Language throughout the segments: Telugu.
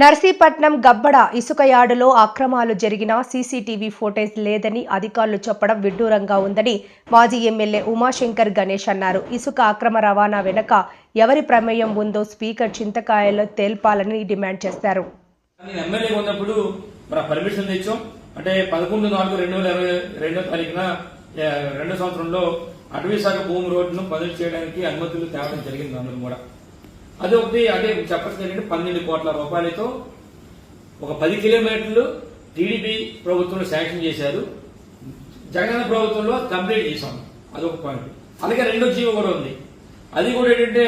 నర్సీపట్నం గబ్బడ ఇసుక యార్డులో అక్రమాలు జరిగిన సీసీటీవీ ఫోటేజ్ లేదని అధికారులు చెప్పడం విడ్డూరంగా ఉందని మాజీ ఎమ్మెల్యే ఉమాశంకర్ గణేష్ అన్నారు. ఇసుక అక్రమ రవాణా వెనుక ఎవరి ప్రమేయం ఉందో స్పీకర్ చింతకాయలో తేల్పాలని డిమాండ్ చేశారు. పర్మిషన్ తెచ్చాం. అంటే పదకొండు నాలుగు రెండు వేల ఇరవై రెండో తారీఖున రెండో సంవత్సరంలో అటవీ శాఖ భూమి రోడ్డును పనులు చేయడానికి అనుమతులు తేవడం జరిగింది అందరం కూడా. అది ఒకటి అదే చెప్పచ్చు ఏంటంటే పన్నెండు కోట్ల రూపాయలతో ఒక పది కిలోమీటర్లు టీడీపీ ప్రభుత్వంలో శాంక్షన్ చేశారు. జగన్ ప్రభుత్వంలో కంప్లీట్ చేశాం. అదొక పాయింట్. అలాగే రెండో జీవో కూడా ఉంది. అది కూడా ఏంటంటే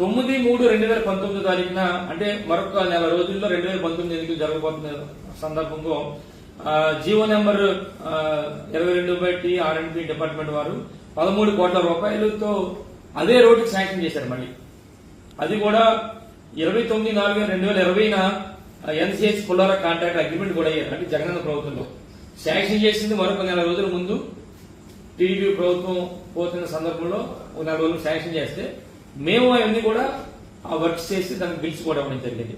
తొమ్మిది మూడు రెండు వేల పంతొమ్మిది తారీఖున అంటే మరొక నెల రోజుల్లో రెండు వేల పంతొమ్మిది ఎన్నికలు జరగబోతున్న సందర్భంలో జీవో నెంబర్ ఇరవై రెండు బట్టి ఆర్ఎండ్పి డిపార్ట్మెంట్ వారు పదమూడు కోట్ల రూపాయలతో అదే రోడ్డుకి శాంక్షన్ చేశారు మళ్ళీ. అది కూడా ఇరవై తొమ్మిది నాలుగు రెండు వేల ఇరవైన ఎన్సీహెచ్ పుల్లారా కాంట్రాక్ట్ అగ్రిమెంట్ కూడా అయ్యారు. అంటే జగనన్న ప్రభుత్వంలో. శాంక్షన్ చేసింది మరొక నెల రోజుల ముందు టీడీపీ ప్రభుత్వం పోతున్న సందర్భంలో ఒక నెల రోజులు శాంక్షన్ చేస్తే మేము అవన్నీ కూడా ఆ వర్క్స్ చేసి దానికి బిల్స్ కూడా ఇవ్వడం జరిగింది.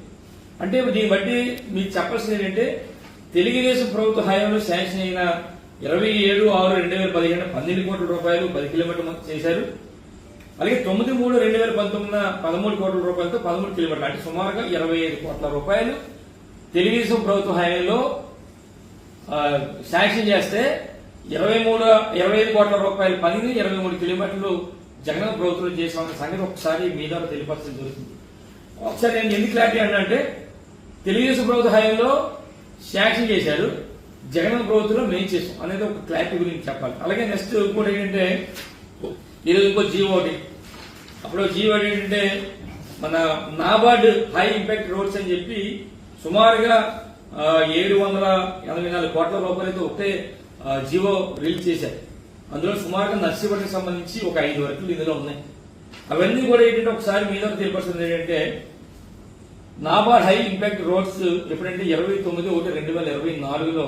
అంటే దీన్ని బట్టి మీకు చెప్పాల్సింది ఏంటంటే తెలుగుదేశం ప్రభుత్వ హయాంలో శాంక్షన్ అయిన ఇరవై ఏడు ఆరు రెండు వేల పదిహేను పన్నెండు కోట్ల రూపాయలు పది కిలోమీటర్లు చేశారు. అలాగే తొమ్మిది మూడు రెండు వేల పంతొమ్మిదిన పదమూడు కోట్ల రూపాయలతో పదమూడు కిలోమీటర్లు. అంటే సుమారుగా ఇరవై ఐదు కోట్ల రూపాయలు తెలుగుదేశం ప్రభుత్వ హయాంలో శాంక్షన్ చేస్తే ఇరవై మూడు ఇరవై ఐదు కోట్ల రూపాయల పనిని ఇరవై మూడు కిలోమీటర్లు జగన్ ప్రభుత్వం చేసిన సంగతి ఒకసారి మీ ద్వారా తెలియపరచడం జరుగుతుంది. ఒకసారి నేను ఎందుకు క్లారిటీ అంటే తెలుగుదేశం ప్రభుత్వ హయాంలో శాంక్షన్ చేశారు జగన్ ప్రభుత్వంలో మేము చేసాం. అనేది ఒక క్లారిటీ గురించి చెప్పాలి. అలాగే నెక్స్ట్ ఇంకోటి ఏంటంటే ఈరోజు ఇంకో జీవో ఒకటి అప్పుడు జీవో ఏంటంటే మన నాబార్డ్ హై ఇంపాక్ట్ రోడ్స్ అని చెప్పి సుమారుగా ఏడు వందల ఎనభై నాలుగు కోట్ల రూపాయలతో ఒకటే ఆ, జీవో రిలీజ్ చేశారు. అందులో సుమారుగా నర్సీపట్నం సంబంధించి ఒక ఐదు వరకు ఇందులో ఉన్నాయి. అవన్నీ కూడా ఏంటంటే ఒకసారి మీద తెలియపరుస్తుంది ఏంటంటే నాబార్డ్ హై ఇంపాక్ట్ రోడ్స్ ఎప్పుడంటే ఇరవై తొమ్మిది ఒకటి రెండు వేల ఇరవై నాలుగులో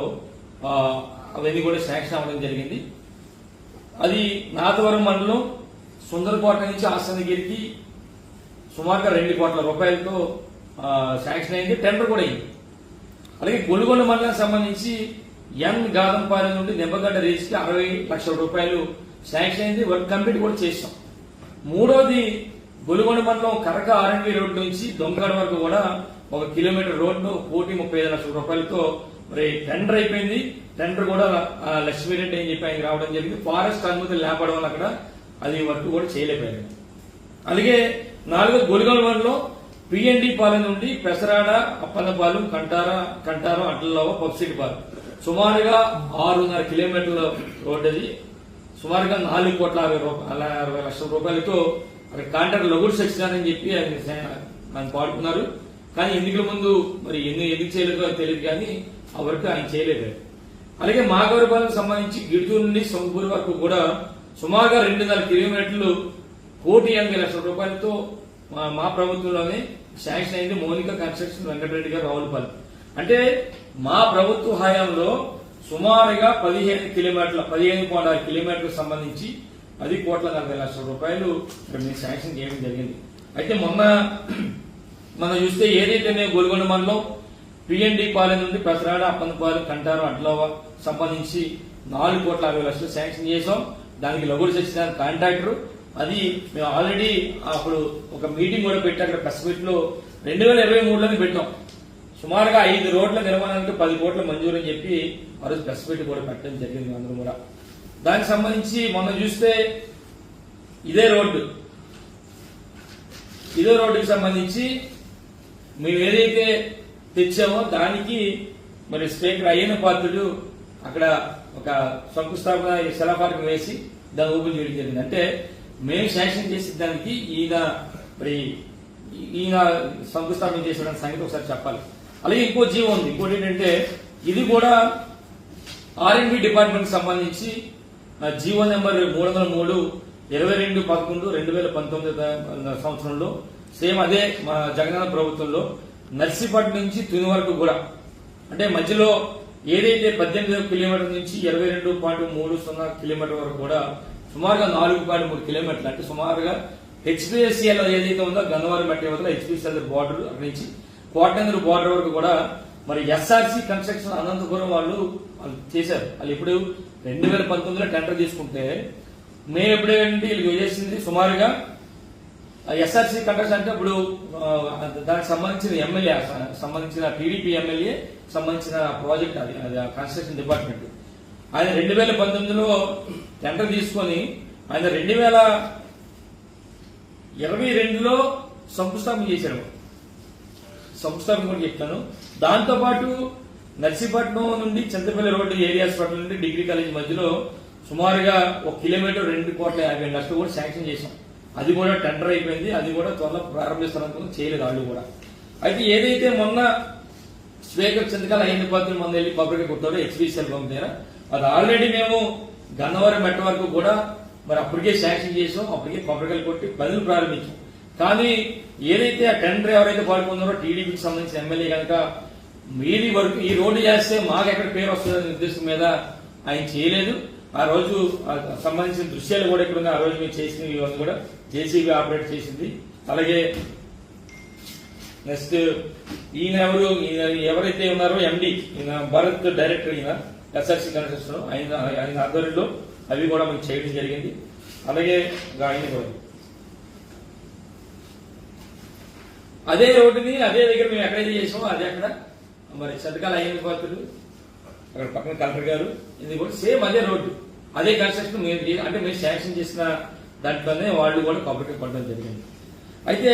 అవన్నీ కూడా శాంక్షన్ అవ్వడం జరిగింది. అది నాతవరం మండలం సుందరకోట నుంచి ఆసనగిరికి సుమారుగా రెండు కోట్ల రూపాయలతో శాంక్షన్ అయింది టెండర్ కూడా అయింది. అలాగే గొలుగొండ మండలానికి సంబంధించి ఎన్ గాదంపాలెం నుండి నిమ్మగడ్డ రేస్కి అరవై లక్షల రూపాయలు శాంక్షన్ అయింది వర్క్ కంప్లీట్ కూడా చేసాం మూడోది గొలుగొండ మండలం కరక ఆర్ఎండ్వి రోడ్ నుంచి దొంగగడ వరకు కూడా ఒక కిలోమీటర్ రోడ్ను కోటి ముప్పై ఐదు లక్షల రూపాయలతో మరి టెండర్ అయిపోయింది. టెండర్ కూడా లక్ష్మీరెడ్డి అని చెప్పి ఆయన రావడం జరిగింది. ఫారెస్ట్ అనుమతి లేపడం వల్ల అక్కడ అది వర్క్ కూడా చేయలేకపోయారు. అలాగే నాలుగో గొలుగొండ మండలం పిఎన్డి పాలెం నుండి పెసరాడ అప్పన్నపాలెం కంటార కంటారం అట్లలోవ పప్సిటిపాలెం సుమారుగా ఆరున్నర కిలోమీటర్ల రోడ్ అది. సుమారుగా నాలుగు కోట్ల అరవై రూపాయల అరవై లక్షల రూపాయలతో అక్కడ కాంట్రాక్ట్ లగుడు సెక్షన్ అని చెప్పి ఆయన పాడుకున్నారు. కానీ ఎన్నికల ముందు మరి ఎన్ని ఎందుకు చేయలేదో అని తెలియదు కానీ ఆ వరకు ఆయన చేయలేదు అలాగే మాగవరపాలెం సంబంధించి గిడుతూరు నుండి సొంతపూర్ వరకు కూడా సుమారుగా రెండున్నర కిలోమీటర్లు కోటి ఎనభై లక్షల రూపాయలతో మా ప్రభుత్వంలోనే శాంక్షన్ అయింది మౌనిక కన్స్ట్రక్షన్ వెంకటరెడ్డి గారు రావులపాలెం అంటే మా ప్రభుత్వ హయాంలో సుమారుగా పదిహేను కిలోమీటర్ల పదిహేను పాయింట్ ఆరు కిలోమీటర్లకు సంబంధించి పది కోట్ల నలభై లక్షల రూపాయలు ఇక్కడ మేము శాంక్షన్ చేయడం జరిగింది. అయితే మొన్న మనం చూస్తే ఏదైతే మేము గోల్గొండ మండలం పిఎన్డి పాలెం నుండి పెసరాడ అప్పన్నపాలెం కంటారం అట్లవ సంబంధించి నాలుగు కోట్ల అరవై లక్షలు శాంక్షన్ చేసాం దానికి లఘుడు సచిన కాంట్రాక్టర్. అది మేము ఆల్రెడీ అప్పుడు ఒక మీటింగ్ కూడా పెట్టి అక్కడ ప్రెస్ మీట్లో రెండు వేల ఇరవై మూడులోనే పెట్టాం. సుమారుగా ఐదు రోడ్ల నిర్మాణానికి పది కోట్ల మంజూరు అని చెప్పి ఆ రోజు ప్రెస్ మీట్ కూడా పెట్టడం జరిగింది అందరూ కూడా. దానికి సంబంధించి మొన్న చూస్తే ఇదే రోడ్డు. ఇదే రోడ్డుకి సంబంధించి మేము ఏదైతే తెచ్చామో దానికి మరి స్పీకర్ అయ్యన పాత్రుడు అక్కడ ఒక శంకుస్థాపన శిలాపాలకం వేసి దాని ఓపెన్ చేయడం జరిగింది. అంటే మేము శాంక్షన్ చేసిన దానికి ఈయన మరి ఈయన శంకుస్థాపన చేసిన సంగతి ఒకసారి చెప్పాలి. అలాగే ఇంకో జీవం ఉంది. ఇంకోటి ఏంటంటే ఇది కూడా ఆర్ఎండ్బి డిపార్ట్మెంట్ సంబంధించి జీవో నెంబర్ మూడు వందల మూడు ఇరవై రెండు పదకొండు రెండు వేల పంతొమ్మిది సంవత్సరంలో సేమ్ అదే మా జగనన్న ప్రభుత్వంలో నర్సీపట్నం నుంచి తుని వరకు కూడా అంటే మధ్యలో ఏదైతే పద్దెనిమిది కిలోమీటర్ నుంచి ఇరవై రెండు పాయింట్ మూడు సున్నా కిలోమీటర్ వరకు కూడా సుమారుగా నాలుగు పాయింట్ మూడు కిలోమీటర్లు అంటే సుమారుగా హెచ్పిఎస్సిఎల్ ఏదైతే ఉందో గన్నవరం మెట్ట వద్ద హెచ్పిఎస్ఎల్ బార్డర్ అక్కడి నుంచి కోటందరు బార్డర్ వరకు కూడా మరి ఎస్ఆర్సి కన్స్ట్రక్షన్ అనంతపురం వాళ్ళు వాళ్ళు చేశారు వాళ్ళు ఇప్పుడు రెండు వేల పంతొమ్మిదిలో టెండర్ తీసుకుంటే మేము ఎప్పుడేంటి వీళ్ళు చేసింది సుమారుగా ఎస్ఆర్సీ కంట్రక్షన్ అంటే ఇప్పుడు దానికి సంబంధించిన ఎమ్మెల్యే సంబంధించిన టీడీపీ ఎమ్మెల్యే సంబంధించిన ప్రాజెక్ట్ అది అది కన్స్ట్రక్షన్ డిపార్ట్మెంట్. ఆయన రెండు వేల పంతొమ్మిదిలో టెండర్ తీసుకొని ఆయన రెండు వేల ఇరవై రెండులో సంస్థాపన చేశారు. సంస్థాపన కూడా చెప్తాను. దాంతో పాటు నర్సీపట్నం నుండి చింతపల్లి రోడ్డు ఏరియాస్ పట్ల నుండి డిగ్రీ కాలేజ్ మధ్యలో సుమారుగా ఒక కిలోమీటర్ రెండు కోట్ల యాభై లక్షలు కూడా శాంక్షన్ చేశాం. అది కూడా టెండర్ అయిపోయింది అది కూడా త్వరలో ప్రారంభిస్తారనుకుని చేయలేదు వాళ్ళు కూడా. అయితే ఏదైతే మొన్న స్పీకర్ చంద్రకాల అయిన పాత్రలు మన వెళ్ళి పబ్లిక్ కొట్టారో హెచ్బిసిఎల్ పంప్ దగ్గర అది ఆల్రెడీ మేము గన్నవరం మెట్ట వరకు కూడా మరి అప్పటికే శాంక్షన్ చేసాం అప్పటికే పబ్లికల్ కొట్టి పనులు ప్రారంభించాం. కానీ ఏదైతే ఆ టెండర్ ఎవరైతే పాల్గొన్నారో టీడీపీకి సంబంధించిన ఎమ్మెల్యే కనుక మీది వరకు ఈ రోడ్డు చేస్తే మాకు ఎక్కడ పేరు వస్తుందనే ఉద్దేశం మీద ఆయన చేయలేదు. ఆ రోజు సంబంధించిన దృశ్యాలు కూడా ఇక్కడ ఉన్నాయి ఆ రోజు మేము చేసినవి ఇవన్నీ కూడా జేసీబీ ఆపరేట్ చేసింది. అలాగే నెక్స్ట్ ఈయన ఎవరు? ఈయన ఎవరైతే ఉన్నారో ఎండి ఈయన భరత్ డైరెక్టర్ ఈయన ఎస్ఆర్సి కన్స్ట్రక్షన్ ఆయన ఆయన ఆధ్వర్యంలో అవి కూడా మనకి చేయడం జరిగింది. అలాగే ఆయన కూడా. అదే రోడ్డుని అదే దగ్గర మేము ఎక్కడైతే చేసామో అదే అక్కడ మరి శతకాల అయిన పాత్రులు అక్కడ పక్కన కలెక్టర్ గారు ఇది కూడా సేమ్ అదే రోడ్డు. అదే కన్స్ట్రక్షన్ మేము అంటే మేము శాంక్షన్ చేసిన దాంట్లోనే వాళ్ళు కూడా కాంపిటేట్ పడడం జరిగింది. అయితే